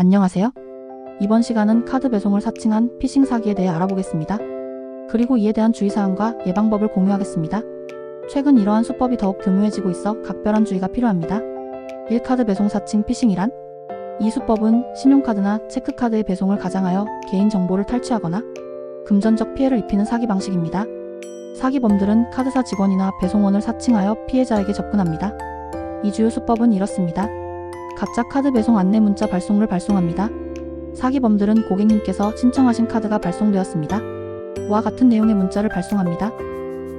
안녕하세요. 이번 시간은 카드 배송을 사칭한 피싱 사기에 대해 알아보겠습니다. 그리고 이에 대한 주의사항과 예방법을 공유하겠습니다. 최근 이러한 수법이 더욱 교묘해지고 있어 각별한 주의가 필요합니다. 1카드 배송 사칭 피싱이란 이 수법은 신용카드나 체크카드의 배송을 가장하여 개인 정보를 탈취하거나 금전적 피해를 입히는 사기 방식입니다. 사기범들은 카드사 직원이나 배송원을 사칭하여 피해자에게 접근합니다. 이 주요 수법은 이렇습니다. 가짜 카드 배송 안내 문자 발송을 발송합니다. 사기범들은 고객님께서 신청하신 카드가 발송되었습니다. 와 같은 내용의 문자를 발송합니다.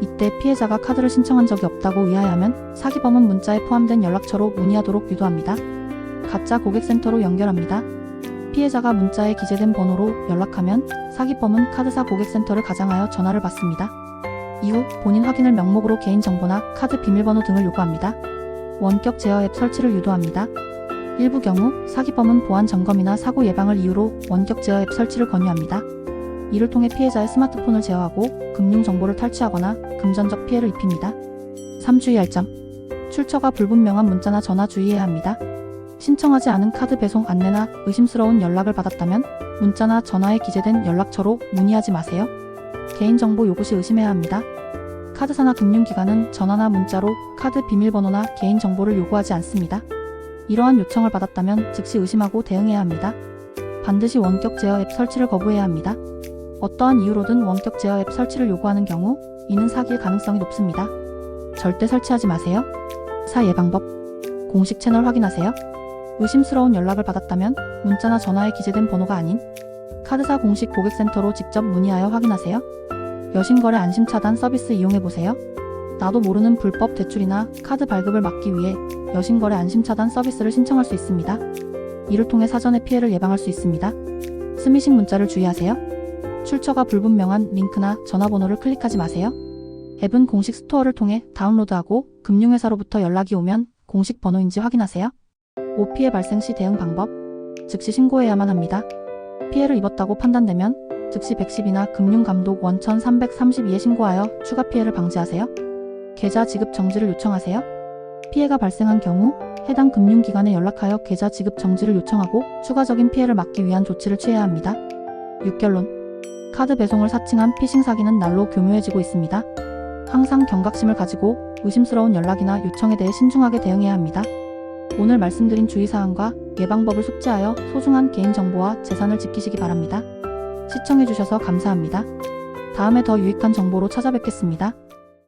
이때 피해자가 카드를 신청한 적이 없다고 의아해하면 사기범은 문자에 포함된 연락처로 문의하도록 유도합니다. 가짜 고객센터로 연결합니다. 피해자가 문자에 기재된 번호로 연락하면 사기범은 카드사 고객센터를 가장하여 전화를 받습니다. 이후 본인 확인을 명목으로 개인정보나 카드 비밀번호 등을 요구합니다. 원격 제어 앱 설치를 유도합니다. 일부 경우 사기범은 보안 점검이나 사고 예방을 이유로 원격 제어 앱 설치를 권유합니다. 이를 통해 피해자의 스마트폰을 제어하고 금융 정보를 탈취하거나 금전적 피해를 입힙니다. 3. 주의할 점. 출처가 불분명한 문자나 전화 주의해야 합니다. 신청하지 않은 카드 배송 안내나 의심스러운 연락을 받았다면 문자나 전화에 기재된 연락처로 문의하지 마세요. 개인정보 요구 시 의심해야 합니다. 카드사나 금융기관은 전화나 문자로 카드 비밀번호나 개인정보를 요구하지 않습니다. 이러한 요청을 받았다면 즉시 의심하고 대응해야 합니다. 반드시 원격 제어 앱 설치를 거부해야 합니다. 어떠한 이유로든 원격 제어 앱 설치를 요구하는 경우 이는 사기의 가능성이 높습니다. 절대 설치하지 마세요. 사 예 방법 공식 채널 확인하세요. 의심스러운 연락을 받았다면 문자나 전화에 기재된 번호가 아닌 카드사 공식 고객센터로 직접 문의하여 확인하세요. 여신거래 안심차단 서비스 이용해보세요. 나도 모르는 불법 대출이나 카드 발급을 막기 위해 여신거래 안심차단 서비스를 신청할 수 있습니다. 이를 통해 사전에 피해를 예방할 수 있습니다. 스미싱 문자를 주의하세요. 출처가 불분명한 링크나 전화번호를 클릭하지 마세요. 앱은 공식 스토어를 통해 다운로드하고 금융회사로부터 연락이 오면 공식 번호인지 확인하세요. 5. 피해 발생 시 대응 방법. 즉시 신고해야만 합니다. 피해를 입었다고 판단되면 즉시 110이나 금융감독 원천 332에 신고하여 추가 피해를 방지하세요. 계좌 지급 정지를 요청하세요. 피해가 발생한 경우 해당 금융기관에 연락하여 계좌 지급 정지를 요청하고 추가적인 피해를 막기 위한 조치를 취해야 합니다. 6결론 카드 배송을 사칭한 피싱 사기는 날로 교묘해지고 있습니다. 항상 경각심을 가지고 의심스러운 연락이나 요청에 대해 신중하게 대응해야 합니다. 오늘 말씀드린 주의사항과 예방법을 숙지하여 소중한 개인정보와 재산을 지키시기 바랍니다. 시청해주셔서 감사합니다. 다음에 더 유익한 정보로 찾아뵙겠습니다.